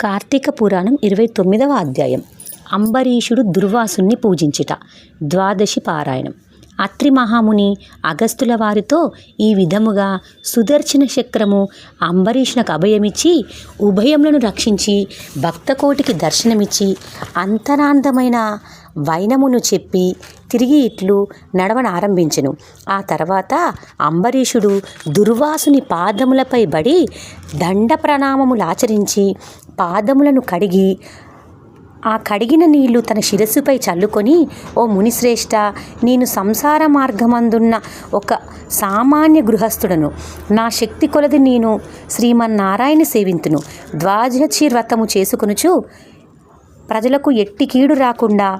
కార్తీక పురాణం ఇరవై తొమ్మిదవ అధ్యాయం. అంబరీషుడు దుర్వాసుని పూజించుట. ద్వాదశి పారాయణం. అత్రి మహాముని అగస్తుల వారితో ఈ విధముగా సుదర్శన చక్రము అంబరీషునకు అభయమిచ్చి ఉభయములను రక్షించి భక్తకోటికి దర్శనమిచ్చి అంతరాంతమైన వైనమును చెప్పి తిరిగి ఇట్లు నడవను ఆరంభించెను. ఆ తర్వాత అంబరీషుడు దుర్వాసుని పాదములపై బడి దండ ప్రణామములాచరించి పాదములను కడిగి ఆ కడిగిన నీళ్ళు తన శిరస్సుపై చల్లుకొని ఓ మునిశ్రేష్ఠ నేను సంసార మార్గమందున్న ఒక సామాన్య గృహస్థుడను. నా శక్తి కొలది నేను శ్రీమన్నారాయణ సేవింతును. ద్వాదశి వ్రతము చేసుకొనుచు ప్రజలకు ఎట్టి కీడు రాకుండా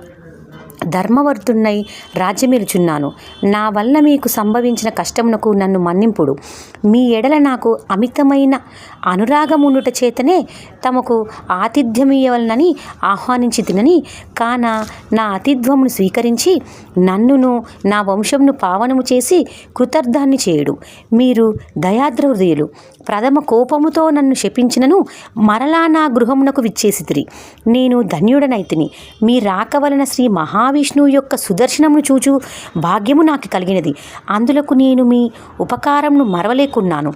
ధర్మవర్తున్నై రాజ్యమేలుచున్నాను. నా వల్ల మీకు సంభవించిన కష్టమునకు నన్ను మన్నింపుడు. మీ ఎడల నాకు అమితమైన అనురాగముండుట చేతనే తమకు ఆతిథ్యమీయవలనని ఆహ్వానించి తినని కాన నా అతిథ్వమును స్వీకరించి నన్నును నా వంశమును పావనము చేసి కృతార్థాన్ని చేయుడు. మీరు దయాద్ర హృదయులు ప్రథమ కోపముతో నన్ను శపించినను మరలా నా గృహమునకు విచ్చేసితిరి. నేను ధన్యుడనైతిని. మీ రాక వలన శ్రీ మహావిష్ణువు యొక్క సుదర్శనమును చూచు భాగ్యము నాకు కలిగినది. అందులకు నేను మీ ఉపకారంను మరవలేకున్నాను.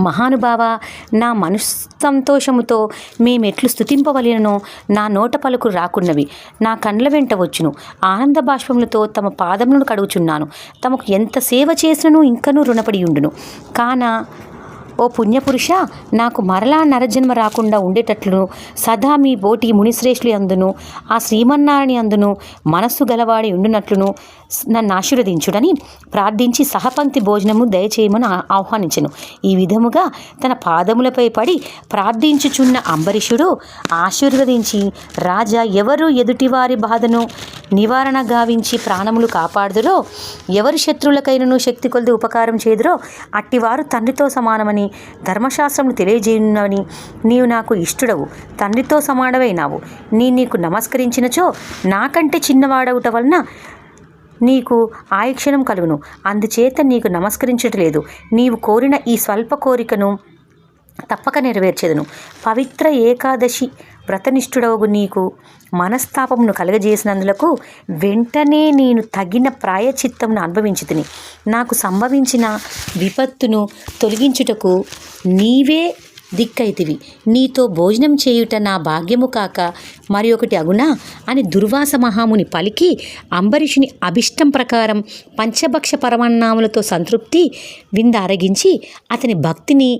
మహానుభావ నా మనస్సంతోషముతో మేమెట్లు స్థుతింపవలెనో నా నోట పలుకు రాకున్నవి. నా కండ్ల వెంట వచ్చును. ఆనంద బాష్పములతో తమ పాదములను కడుగుచున్నాను. తమకు ఎంత సేవ చేసినను ఇంకనూ రుణపడి ఉండును. కాన ఓ పుణ్యపురుష నాకు మరలా నరజన్మ రాకుండా ఉండేటట్లు సదా మీ బోటి మునిశ్రేష్ఠులు అందును ఆ శ్రీమన్నారాయణ అందును మనస్సు గలవాడి ఉండునట్లును నన్ను ఆశీర్వదించుడని ప్రార్థించి సహపంక్తి భోజనము దయచేయమని ఆ- ఆహ్వానించెను. ఈ విధముగా తన పాదములపై పడి ప్రార్థించుచున్న అంబరీషుడు ఆశీర్వదించి రాజా ఎవరు ఎదుటివారి బాధను నివారణ గావించి ప్రాణములు కాపాడుదురో ఎవరి శత్రువులకైనను శక్తి కొలది ఉపకారం చేదురో అట్టివారు తండ్రితో సమానమని ధర్మశాస్త్రములు తెలియజేయునని నీవు నాకు ఇష్టడవు. తండ్రితో సమానమైనావు. నీ నీకు నమస్కరించినచో నాకంటే చిన్నవాడవుట వలన నీకు ఆయుక్షణం కలుగును. అందుచేత నీకు నమస్కరించటలేదు. నీవు కోరిన ఈ స్వల్ప కోరికను తప్పక నెరవేర్చేదను. పవిత్ర ఏకాదశి వ్రతనిష్ఠుడవగు నీకు. మనస్తాపమును కలగజేసినందులకు వెంటనే నేను తగిన ప్రాయచిత్తమును అనుభవించి తిని నాకు సంభవించిన విపత్తును తొలగించుటకు నీవే దిక్కైతివి. నీతో భోజనం చేయుట నా భాగ్యము కాక మరి ఒకటి అగునా అని దుర్వాస మహాముని పలికి అంబరీషుని అభిష్టం ప్రకారం పంచభక్ష పరమన్నాములతో సంతృప్తి వింద అరగించి అతని భక్తిని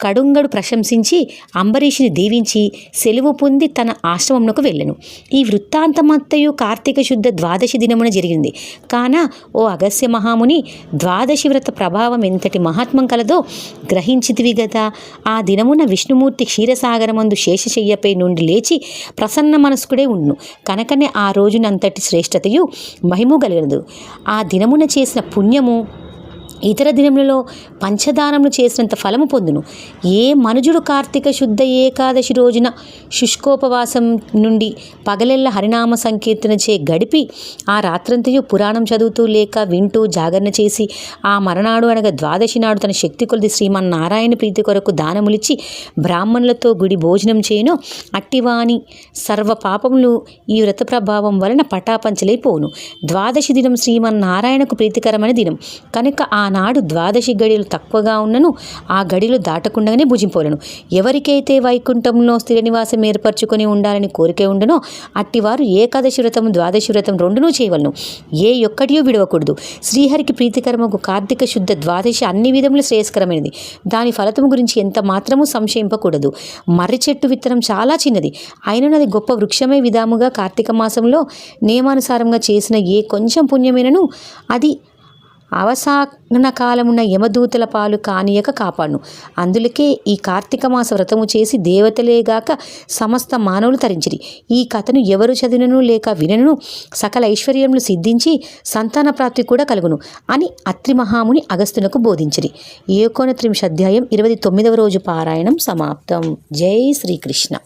కడుంగడు ప్రశంసించి అంబరీషుని దీవించి సెలవు పొంది తన ఆశ్రమంలోకి వెళ్ళెను. ఈ వృత్తాంతమత్తయు కార్తీక శుద్ధ ద్వాదశి దినమున జరిగింది. కాన ఓ అగస్య మహాముని ద్వాదశి వ్రత ప్రభావం ఎంతటి మహాత్మం కలదో గ్రహించితివి గదా. ఆ దినమున విష్ణుమూర్తి క్షీరసాగరమందు శేషశయ్యపై నుండి లేచి ప్రసన్న మనస్కుడే ఉన్ను కనుకనే ఆ రోజునంతటి శ్రేష్టతయు మహిము కలిగదు ఆ దినమున చేసిన పుణ్యము ఇతర దినములలో పంచదానములు చేసినంత ఫలము పొందును. ఏ మనుజుడు కార్తీక శుద్ధ ఏకాదశి రోజున శుష్కోపవాసం నుండి పగలెల్ల హరినామ సంకీర్తన చే గడిపి ఆ రాత్రంతయు పురాణం చదువుతూ లేక వింటూ జాగరణ చేసి ఆ మరనాడు అనగా ద్వాదశి నాడు తన శక్తి కొలది శ్రీమన్నారాయణ ప్రీతి కొరకు దానములిచ్చి బ్రాహ్మణులతో గుడి భోజనం చేయను. అట్టివాని సర్వ పాపములు ఈ వ్రత ప్రభావం వలన పటాపంచలైపోను ద్వాదశి దినం శ్రీమన్నారాయణకు ప్రీతికరమైన దినం. కనుక ఆ ఆనాడు ద్వాదశి గడిలు తక్కువగా ఉన్నను ఆ గడిలు దాటకుండానే భుజింపోలను ఎవరికైతే వైకుంఠంలో స్థిర నివాసం ఏర్పరచుకొని ఉండాలని కోరికే ఉండనో అట్టివారు ఏకాదశి వ్రతం ద్వాదశి వ్రతం రెండునూ చేయవలను. ఏ ఒక్కటియో విడవకూడదు. శ్రీహరికి ప్రీతికరమకు కార్తీక శుద్ధ ద్వాదశి అన్ని విధములు శ్రేయస్కరమైనది. దాని ఫలితము గురించి ఎంత మాత్రము సంశయింపకూడదు. మర్రి చెట్టు విత్తనం చాలా చిన్నది. అయినను అది గొప్ప వృక్షమే విధాముగా కార్తీక మాసంలో నియమానుసారంగా చేసిన ఏ కొంచెం పుణ్యమైనను అది అవసాన కాలమున యమదూతల పాలు కానియక కాపాడును. అందులకే ఈ కార్తీక మాస వ్రతము చేసి దేవతలేగాక సమస్త మానవులు తరించిరి. ఈ కథను ఎవరు చదివినను లేక వినను సకల ఐశ్వర్యములు సిద్ధించి సంతాన ప్రాప్తి కూడా కలుగును అని అత్రి మహాముని అగస్తునకు బోధించిరి. ఏకోన త్రింశ అధ్యాయం ఇరవై తొమ్మిదవ రోజు పారాయణం సమాప్తం. జై శ్రీకృష్ణ.